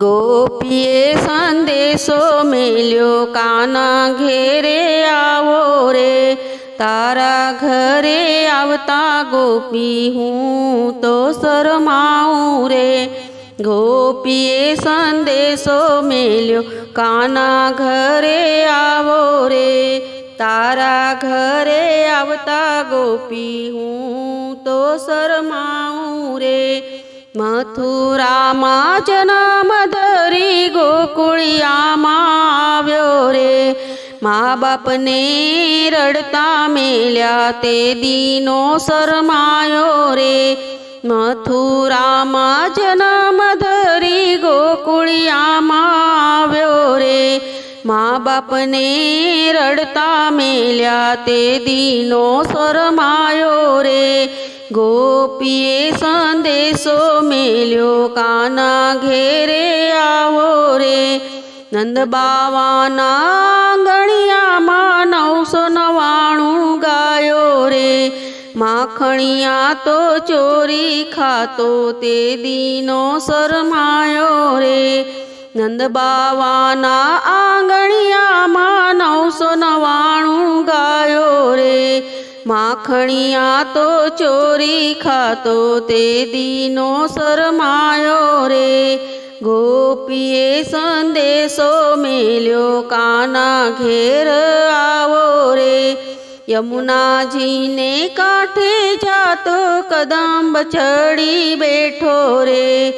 ગોપીએ સંદેશો મેલ્યો, કાના ઘેરે આવો રે? તારા ઘરે આવતા ગોપી, હું તો શરમાઉં રે. ગોપીએ સંદેશો મેલ્યો, કાના ઘરે આવો રે? તારા ઘરે આવતા ગોપી, હું તો શરમાઉં રે. મથુરામાં જન્મ ધરી ગોકુળિયામાં આવ્યો રે. મા બાપને રડતા મેલ્યા તે દીનો શરમાયો રે. મથુરામાં જન્મ ધરી ગોકુળિયામાં આવ્યો રે. મા બાપને રડતા મેલ્યા તે દીનો શરમાયો રે. ગોપીએ સંદેશો મેલ્યો, કાના ઘેરે આવો રે? નંદ બાવાના ગણિયામાં નવસો નવાણું ગાયો રે. માખણિયા તો ચોરી ખાતો, તે દીનો શરમાયો રે. નંદ બાવાના આંગણિયામાં નવસો નવાણું ગાયો રે. માખણિયા તો ચોરી ખાતો તે દીનો શરમાયો રે. ગોપીએ સંદેશો મેલ્યો, કાના ઘેર આવો રે. યમુનાજીને કાંઠે જાતો કદંબ ચડી બેઠો રે.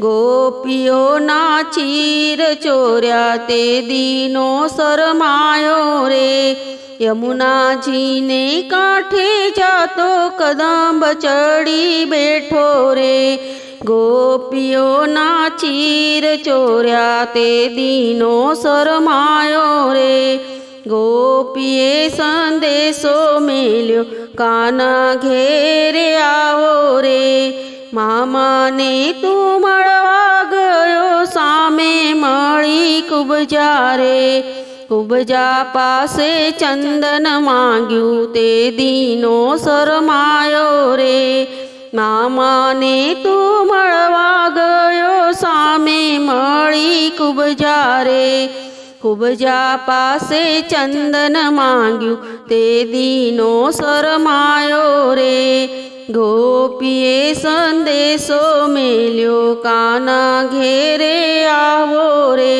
ગોપીઓના ચીર ચોર્યા, તે દીનો શરમાયો રે. યમુનાજીને કાંઠે જાતો કદંબ ચડી બેઠો રે. ગોપીઓના ચીર ચોર્યા તે દીનો શરમાયો રે. ગોપીએ સંદેશો મેલ્યો, કાના ઘેરે આવો રે. મામાને તું મળવા ગયો, સામે મળી કુબજા રે. કુબજા પાસે ચંદન માંગ્યું તે દીનો શરમાયો રે. મામાને તો મળવા ગયો, સામે મળી કુબજા રે કુબજા પાસે ચંદન માંગ્યું તે દીનો શરમાયો રે. ગોપીએ સંદેશો મેલ્યો, કાના ઘેરે આવો રે.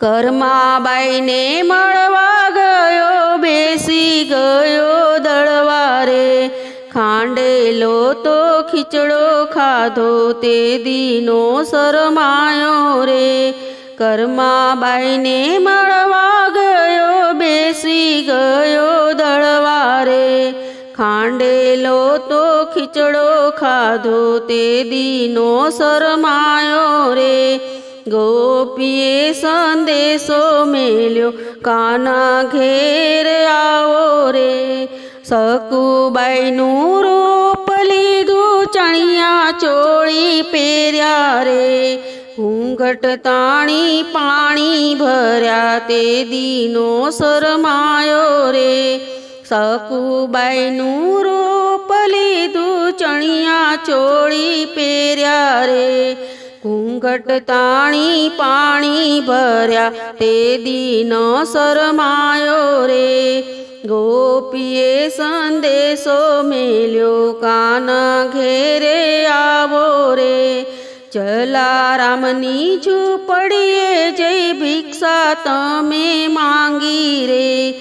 કરમાબાઈને મળવા ગયો, બેસી ગયો દળવારે. ખાંડેલો તો ખીચડો ખાધો, તે દીનો શરમાયો રે. કરમાબાઈને મળવા ગયો, બેસી ગયો દળવારે. ખાંડેલો તો ખીચડો ખાધો, તે દીનો શરમાયો રે. ગોપીએ સંદેશો મેલ્યો, કાના ઘેર આવો રે. સકુબાઈનું રૂપ લીધું, ચણિયા ચોળી પહેર્યા રે. ઘૂંઘટ તાણી પાણી ભર્યા, તે દીનો શરમાયો રે. સકુબાઈનું રૂપ લીધું, ચણિયા ચોળી પહેર્યા રે. ઘૂંઘટ તાણી પાણી ભર્યા, તે દીનો શરમાયો રે. ગોપીએ સંદેશો મેલ્યો, કાના ઘેરે આવો રે. જલારામની ઝૂંપડીએ જઈ ભિક્ષા તમે માંગી રે.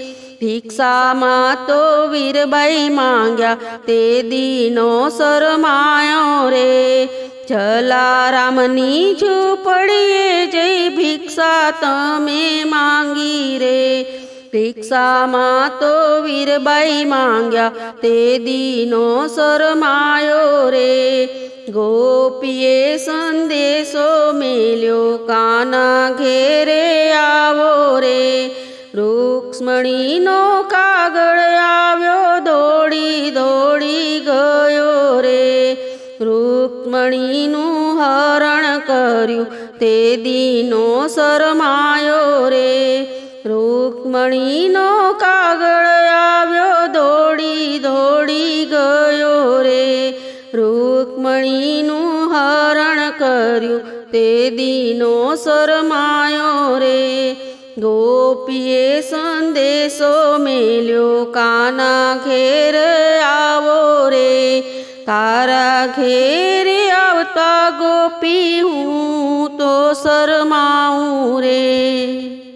ભિક્ષામાં તો વીરબાઈ માંગ્યા, તે દીનો શરમાયો રે. જલારામની ઝૂંપડીએ જઈ ભિક્ષા તમે માંગી રે. ભિક્ષામાં તો વીરબાઈ માંગ્યા, તે દીનો શરમાયો રે. ગોપીએ સંદેશો મેલ્યો, કાના ઘેરે આવો રે. રૂક્ષ્મણીનો કાગળ આવ્યો, દોડી દોડી રૂક્ષ્મણીનું હરણ કર્યું. તે દીનો શરમાયો રે. રૂકમણીનો કાગળ આવ્યો, દોડી દોડી ગયો રે. રૂકમણીનું હરણ કર્યું. તે દીનો શરમાયો રે. ગોપીએ સંદેશો મેલ્યો, કાના ઘેર આવો રે. તારા ઘેર ગોપી હું તો શરમાઉં રે.